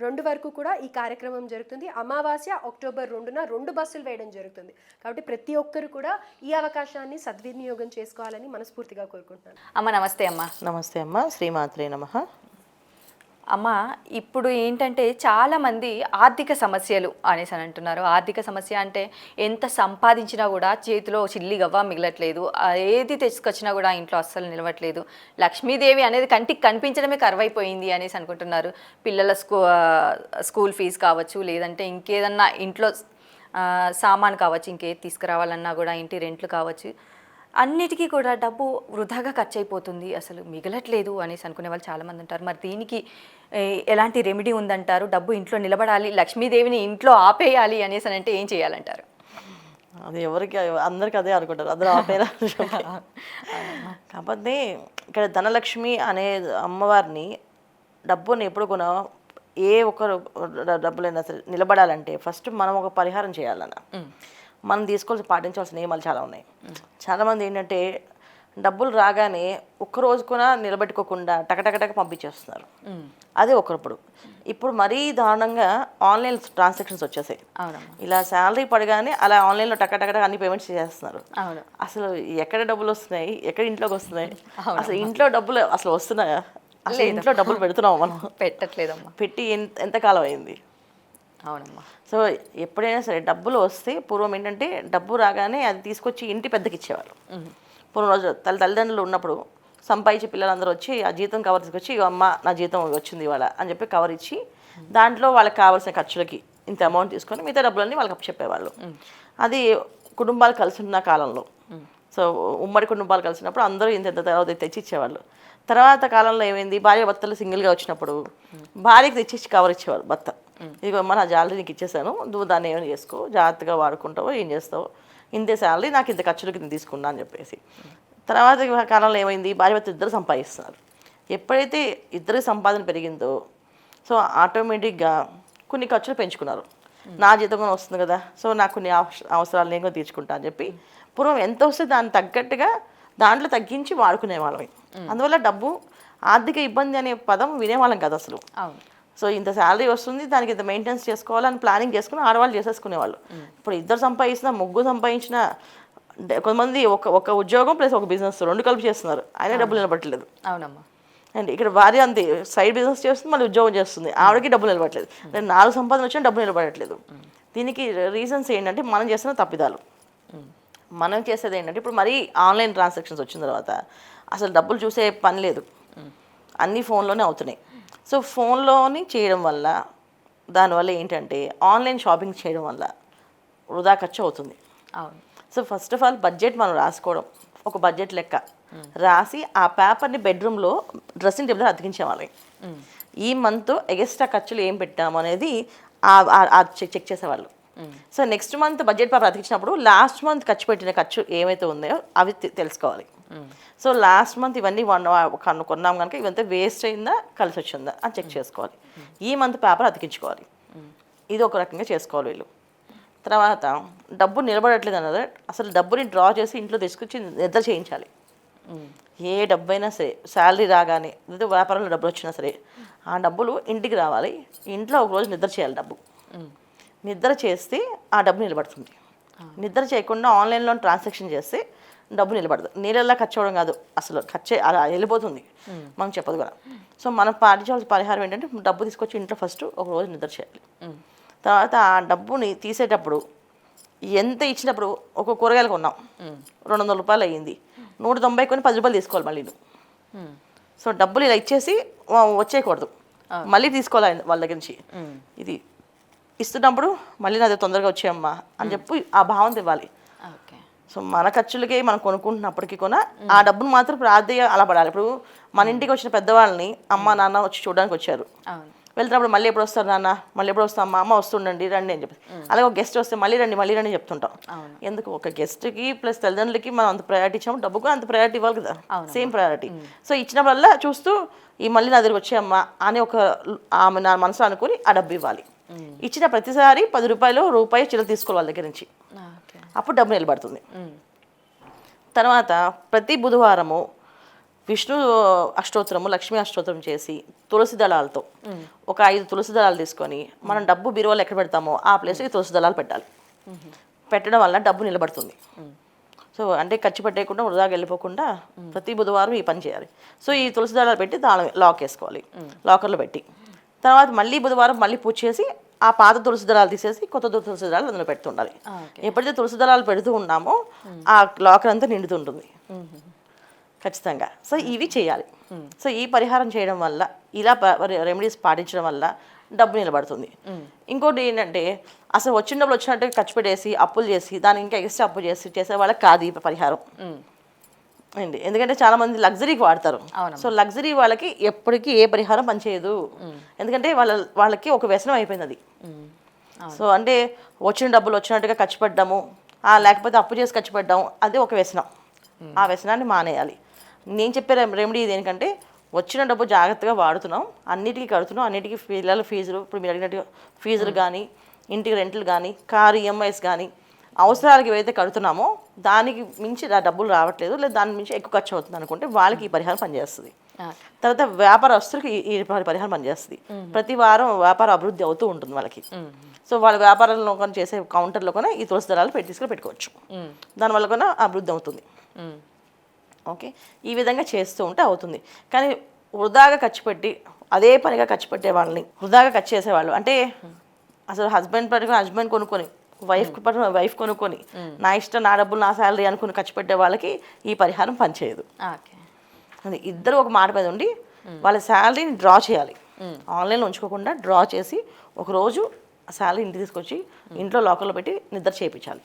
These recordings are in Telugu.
రెండు వరకు కూడా ఈ కార్యక్రమం జరుగుతుంది. అమావాస్య అక్టోబర్ రెండున రెండు బస్సులు వేయడం జరుగుతుంది. కాబట్టి ప్రతి ఒక్కరు కూడా ఈ అవకాశాన్ని సద్వినియోగం చేసుకోవాలని మనస్ఫూర్తిగా కోరుకుంటున్నాను. అమ్మ నమస్తే అమ్మ. నమస్తే అమ్మ. శ్రీమాత్రే నమ. అమ్మ ఇప్పుడు ఏంటంటే చాలామంది ఆర్థిక సమస్యలు అనేసి అని అంటున్నారు. ఆర్థిక సమస్య అంటే ఎంత సంపాదించినా కూడా చేతిలో చిల్లి గవ్వ మిగలట్లేదు. ఏది తెచ్చుకొచ్చినా కూడా ఇంట్లో అస్సలు నిలవట్లేదు. లక్ష్మీదేవి అనేది కంటికి కనిపించడమే కరువైపోయింది అనేసి అనుకుంటున్నారు. పిల్లల స్కూ స్కూల్ ఫీజు కావచ్చు లేదంటే ఇంకేదన్నా ఇంట్లో సామాన్ కావచ్చు ఇంకేది తీసుకురావాలన్నా కూడా ఇంటి రెంట్లు కావచ్చు. అన్నిటికీ కూడా డబ్బు వృధాగా ఖర్చు అయిపోతుంది అసలు మిగలట్లేదు అనేసి అనుకునే వాళ్ళు చాలామంది ఉంటారు. మరి దీనికి ఎలాంటి రెమెడీ ఉందంటారు? డబ్బు ఇంట్లో నిలబడాలి లక్ష్మీదేవిని ఇంట్లో ఆపేయాలి అనేసి అని అంటే ఏం చేయాలంటారు? అది ఎవరికి అందరికి అదే అనుకుంటారు. అందరూ ఆపేలా కాకపోతే ఇక్కడ ధనలక్ష్మి అనే అమ్మవారిని డబ్బుని ఎప్పుడు కొన ఏ ఒక్కరు డబ్బులైనా సరే నిలబడాలంటే ఫస్ట్ మనం ఒక పరిహారం చేయాలన్న. మనం తీసుకోవాల్సి పాటించవలసిన నియమాలు చాలా ఉన్నాయి. చాలామంది ఏంటంటే డబ్బులు రాగానే ఒక్క రోజు కూడా నిలబెట్టుకోకుండా టకటకటక పంపించేస్తున్నారు. అదే ఒకప్పుడు ఇప్పుడు మరీ దారుణంగా ఆన్లైన్ ట్రాన్సాక్షన్స్ వచ్చేసాయి. ఇలా శాలరీ పడగానే అలా ఆన్లైన్లో టక టక టక అన్ని పేమెంట్స్ చేస్తున్నారు అవును. అసలు ఎక్కడ డబ్బులు వస్తున్నాయి? ఎక్కడ ఇంట్లోకి వస్తున్నాయి? అసలు ఇంట్లో డబ్బులు అసలు వస్తున్నాయా? అసలు ఇంట్లో డబ్బులు పెడుతున్నాం మనం? పెట్టట్లేదమ్మా. పెట్టి ఎంత ఎంతకాలం అయింది? అవునమ్మా. సో ఎప్పుడైనా సరే డబ్బులు వస్తే పూర్వం ఏంటంటే డబ్బు రాగానే అది తీసుకొచ్చి ఇంటి పెద్దకి ఇచ్చేవాళ్ళు పూర్వం రోజు తల్లి తల్లిదండ్రులు ఉన్నప్పుడు సంపాదించి పిల్లలందరూ వచ్చి ఆ జీతం కవర్ తీసుకొచ్చి "ఇగో అమ్మ నా జీతం వచ్చింది ఇవాళ అని చెప్పి కవర్ ఇచ్చి దాంట్లో వాళ్ళకి కావాల్సిన ఖర్చులకి ఇంత అమౌంట్ తీసుకొని మిగతా డబ్బులన్నీ వాళ్ళకి చెప్పేవాళ్ళు అది కుటుంబాలు కలిసి ఉన్న కాలంలో సో ఉమ్మడి కుటుంబాలు కలిసినప్పుడు అందరూ ఇంత తర్వాత తెచ్చి ఇచ్చేవాళ్ళు తర్వాత కాలంలో ఏమైంది? భార్య భర్తలు సింగిల్గా వచ్చినప్పుడు భార్యకి తెచ్చి కవర్ ఇచ్చేవారు భర్త. ఇదిగో అమ్మ నా జాలరీ నీకు ఇచ్చేసాను. నువ్వు దాన్ని ఏమైనా చేసుకో. జాగ్రత్తగా వాడుకుంటావో ఏం చేస్తావో. ఇంతే శాలరీ నాకు ఇంత ఖర్చులకి నేను తీసుకున్నా అని చెప్పేసి. తర్వాత కాలంలో ఏమైంది? భార్య భర్త ఇద్దరు సంపాదిస్తున్నారు. ఎప్పుడైతే ఇద్దరి సంపాదన పెరిగిందో సో ఆటోమేటిక్గా కొన్ని ఖర్చులు పెంచుకున్నారు. నా జీతం వస్తుంది కదా సో నాకు కొన్ని అవస- అవసరాలు నేను కూడా తీర్చుకుంటా అని చెప్పి. పూర్వం ఎంత వస్తే దానికి తగ్గట్టుగా దాంట్లో తగ్గించి వాడుకునే వాళ్ళం అందువల్ల డబ్బు ఆర్థిక ఇబ్బంది అనే పదం వినేవాళ్ళం కదా అసలు. సో ఇంత శాలరీ వస్తుంది దానికి ఇంత మెయింటెనెన్స్ చేసుకోవాలని ప్లానింగ్ చేసుకుని ఆడవాళ్ళు చేసేసుకునేవాళ్ళు. ఇప్పుడు ఇద్దరు సంపాదించిన ముగ్గురు సంపాదించిన కొంతమంది ఒక ఒక ఉద్యోగం ప్లస్ ఒక బిజినెస్ రెండు కలిపి చేస్తున్నారు. అయినా డబ్బులు నిలబట్టలేదు. అవునమ్మా. అండ్ ఇక్కడ భార్య అంతే సైడ్ బిజినెస్ చేస్తుంది మళ్ళీ ఉద్యోగం చేస్తుంది. ఆవిడకి డబ్బులు నిలబడట్లేదు రెండు నాలుగు సంపాదన వచ్చినా డబ్బులు నిలబడట్లేదు. దీనికి రీజన్స్ ఏంటంటే మనం చేస్తున్న తప్పిదాలు. మనం చేసేది ఏంటంటే ఇప్పుడు మరీ ఆన్లైన్ ట్రాన్సాక్షన్స్ వచ్చిన తర్వాత అసలు డబ్బులు చూసే పని లేదు. అన్నీ ఫోన్లోనే అవుతున్నాయి. సో ఫోన్లోని చేయడం వల్ల దానివల్ల ఏంటంటే ఆన్లైన్ షాపింగ్ చేయడం వల్ల వృధా ఖర్చు అవుతుంది. అవును. So first of all budget మనం రాసుకోవడం ఒక బడ్జెట్ లెక్క. రాసి ఆ పేపర్ని బెడ్రూమ్లో డ్రెస్సింగ్ టేబుల్ అతికించేవాళ్ళం. ఈ మంత్ ఎగస్ట్రా ఖర్చులు ఏం పెట్టాము అనేది చెక్ చేసేవాళ్ళు. So next month budget paper అతికించినప్పుడు last month ఖర్చు పెట్టిన ఖర్చు ఏమైతే ఉన్నాయో అవి తెలుసుకోవాలి. సో లాస్ట్ మంత్ ఇవన్నీ వన్ కన్ను కొన్నాం కనుక ఇవంతా వేస్ట్ అయిందా కలిసి వచ్చిందా అని చెక్ చేసుకోవాలి. ఈ మంత్ పేపర్ అతికించుకోవాలి. ఇది ఒక రకంగా చేసుకోవాలి వీళ్ళు. తర్వాత డబ్బు నిలబడట్లేదు అన్నది అసలు డబ్బుని డ్రా చేసి ఇంట్లో తీసుకొచ్చి నిద్ర చేయించాలి. ఏ డబ్బైనా సరే శాలరీ రాగానే లేదా వ్యాపారంలో డబ్బులు వచ్చినా సరే ఆ డబ్బులు ఇంటికి రావాలి. ఇంట్లో ఒక రోజు నిద్ర చేయాలి డబ్బు. నిద్ర చేస్తే ఆ డబ్బు నిలబడుతుంది. నిద్ర చేయకుండా ఆన్లైన్లో ట్రాన్సాక్షన్ చేస్తే డబ్బు నిలబడదు. నీళ్ళల్లా ఖర్చు అవ్వడం కాదు. అసలు ఖర్చు అలా వెళ్ళిపోతుంది. మనం చెప్పదు కూడా సో మనం పాటించాల్సిన పరిహారం ఏంటంటే డబ్బు తీసుకొచ్చి ఇంట్లో ఫస్ట్ ఒక రోజు నిద్ర చేయాలి. తర్వాత ఆ డబ్బుని తీసేటప్పుడు ఎంత ఇచ్చినప్పుడు ఒక కూరగాయలు కొన్నాం. రెండు వందల రూపాయలు అయ్యింది. నూట తొంభై కొని పది రూపాయలు తీసుకోవాలి మళ్ళీ సో డబ్బులు ఇలా ఇచ్చేసి వచ్చేయకూడదు. మళ్ళీ తీసుకోవాలి వాళ్ళ దగ్గర నుంచి. ఇది ఇస్తున్నప్పుడు మళ్ళీ నాది తొందరగా వచ్చేయమ్మా అని చెప్పి ఆ భావం ఇవ్వాలి సో మన ఖర్చులకి మనం కొనుక్కుంటున్నప్పటికీ కూడా ఆ డబ్బును మాత్రం ప్రార్థన అలా పడాలి. ఇప్పుడు మన ఇంటికి వచ్చిన పెద్దవాళ్ళని అమ్మ నాన్న వచ్చి చూడడానికి వచ్చారు. వెళ్తున్నప్పుడు మళ్ళీ ఎప్పుడు వస్తారు నాన్న? మళ్ళీ ఎప్పుడు వస్తాం? మా అమ్మ వస్తుండండి రండి అని చెప్పి. అలాగే ఒక గెస్ట్ వస్తే మళ్ళీ రండి మళ్ళీ రండి చెప్తుంటాం. ఎందుకు? ఒక గెస్ట్కి ప్లస్ తల్లిదండ్రులకి మనం అంత ప్రయారిటీ ఇచ్చాము డబ్బు కూడా అంత ప్రయారిటీ ఇవ్వాలి కదా. సేమ్ ప్రయారిటీ సో ఇచ్చినప్పుడల్లా చూస్తూ ఈ మళ్ళీ నా దగ్గరికి వచ్చాయమ్మా అని ఒక ఆమె నా మనసులో అనుకుని ఆ డబ్బు ఇవ్వాలి. ఇచ్చిన ప్రతిసారి పది రూపాయలు రూపాయి చిల్లర తీసుకోవాలి వాళ్ళ దగ్గర నుంచి. అప్పుడు డబ్బు నిలబడుతుంది. తర్వాత ప్రతి బుధవారము విష్ణు అష్టోత్తరము లక్ష్మీ అష్టోత్తరం చేసి తులసి దళాలతో ఒక ఐదు తులసి దళాలు తీసుకొని మనం డబ్బు బీరువాలు ఎక్కడ పెడతామో ఆ ప్లేస్కి తులసి దళాలు పెట్టాలి. పెట్టడం వల్ల డబ్బు నిలబడుతుంది. సో అంటే ఖర్చు పెట్టేయకుండా వృధాగా వెళ్ళిపోకుండా ప్రతి బుధవారం ఈ పని చేయాలి. సో ఈ తులసి దళాలు పెట్టి దాని లాక్ వేసుకోవాలి. లాకర్లో పెట్టి. తర్వాత మళ్ళీ బుధవారం మళ్ళీ పూజ చేసి ఆ పాత తులసి దళాలు తీసేసి కొత్త తులసి దళాలు అందులో పెడుతుండాలి. ఎప్పుడైతే తులసి దళాలు పెడుతూ ఉన్నామో ఆ లాకర్ అంతా నిండుతుంటుంది. ఖచ్చితంగా. సో ఇవి చేయాలి. సో ఈ పరిహారం చేయడం వల్ల ఇలా రెమెడీస్ పాటించడం వల్ల డబ్బు నిలబడుతుంది. ఇంకోటి ఏంటంటే అసలు వచ్చిన డబ్బులు వచ్చినట్టు ఖర్చు పెట్టేసి అప్పులు చేసి దానికి ఇంకా ఎక్స్ట్రా అప్పు చేసి చేసే వాళ్ళకి కాదు ఈ పరిహారం. అండి ఎందుకంటే చాలా మంది లగ్జరీకి వాడతారు. సో లగ్జరీ వాళ్ళకి ఎప్పటికీ ఏ పరిహారం పనిచేయదు. ఎందుకంటే వాళ్ళ వాళ్ళకి ఒక వ్యసనం అయిపోయింది అది. సో అంటే వచ్చిన డబ్బులు వచ్చినట్టుగా ఖర్చు పెట్టడము ఆ, లేకపోతే అప్పు చేసి ఖర్చు పెట్టడం అది ఒక వ్యసనం. ఆ వ్యసనాన్ని మానేయాలి. నేను చెప్పే రెమ్- రెమెడీ ఇది ఏంటంటే వచ్చిన డబ్బు జాగ్రత్తగా వాడుతున్నాం అన్నిటికీ కడుతున్నాం అన్నిటికీ పిల్లల ఫీజులు ఇప్పుడు మీరు అడిగినట్టుగా ఫీజులు కానీ ఇంటికి రెంట్లు కానీ కారు ఈఎంఐస్ కానీ అవసరాలకు ఏవైతే కడుతున్నామో దానికి మించి ఆ డబ్బులు రావట్లేదు లేదా దాని మించి ఎక్కువ ఖర్చు అవుతుంది అనుకుంటే వాళ్ళకి ఈ పరిహారం పనిచేస్తుంది. తర్వాత వ్యాపారస్తులకి ఈ- ఈ పరి- పరిహారం పనిచేస్తుంది. ప్రతి వారం వ్యాపార అభివృద్ధి అవుతూ ఉంటుంది వాళ్ళకి. సో వాళ్ళ వ్యాపారంలో కానీ చేసే కౌంటర్లో కూడా ఈ తులసి దళాలు పెట్టి తీసుకుని పెట్టుకోవచ్చు. దానివల్ల కూడా అభివృద్ధి అవుతుంది. ఓకే? ఈ విధంగా చేస్తూ ఉంటే అవుతుంది. కానీ వృధాగా ఖర్చు పెట్టి అదే పనిగా ఖర్చు పెట్టే వాళ్ళని వృధాగా ఖర్చు చేసేవాళ్ళు అంటే అసలు హస్బెండ్ పట్టుకుని హస్బెండ్ కొనుక్కొని వైఫ్ వైఫ్ కొనుక్కొని నా ఇష్టం నా డబ్బులు నా శాలరీ అనుకుని ఖర్చు పెట్టే వాళ్ళకి ఈ పరిహారం పనిచేయదు. అది ఇద్దరు ఒక మాట మీద ఉండి వాళ్ళ శాలరీని డ్రా చేయాలి. ఆన్లైన్లో ఉంచుకోకుండా డ్రా చేసి ఒక రోజు ఆ శాలరీ ఇంటికి తీసుకొచ్చి ఇంట్లో లాకర్లో పెట్టి నిద్ర చేయించాలి.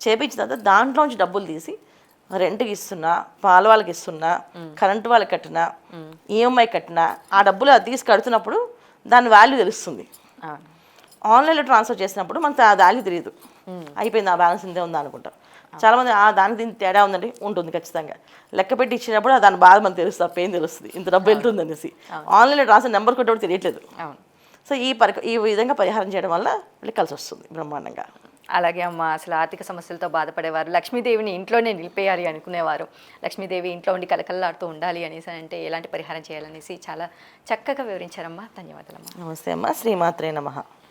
చేయించిన తర్వాత దాంట్లోంచి డబ్బులు తీసి రెంట్కి ఇస్తున్నా పాల వాళ్ళకి ఇస్తున్నా కరెంటు వాళ్ళకి కట్టినా ఈఎంఐ కట్టినా ఆ డబ్బులు అది తీసి కడుతున్నప్పుడు దాని వాల్యూ తెలుస్తుంది. ఆన్లైన్లో ట్రాన్స్ఫర్ చేసినప్పుడు మనకు ఆ వాల్యూ తెలియదు అయిపోయింది ఆ బ్యాలెన్స్ ఇంతే ఉందా అనుకుంటాం. చాలా మంది ఆ దానికి దీనికి తేడా ఉందండి. ఉంటుంది ఖచ్చితంగా. లెక్క పెట్టి ఇచ్చినప్పుడు ఆ దాని బాధ మనకు తెలుస్తుంది ఆ పెయిన్ తెలుస్తుంది. ఇంత డబ్బు వెళ్తుంది అనేసి ఆన్లైన్లో ట్రాన్స్ఫర్ నెంబర్ కొట్టేప్పుడు తెలియట్లేదు. అవును. సో ఈ పరి ఈ విధంగా పరిహారం చేయడం వల్ల వీళ్ళకి కలిసి వస్తుంది బ్రహ్మాండంగా. అలాగే అమ్మ అసలు ఆర్థిక సమస్యలతో బాధపడేవారు. లక్ష్మీదేవిని ఇంట్లోనే నిలిపేయాలి అనుకునేవారు. లక్ష్మీదేవి ఇంట్లో ఉండి కలకల్లాడుతూ ఉండాలి అనేసి అంటే ఎలాంటి పరిహారం చేయాలనేసి చాలా చక్కగా వివరించారమ్మా. ధన్యవాదాలమ్మా. నమస్తే అమ్మ. శ్రీమాత్రే నమః.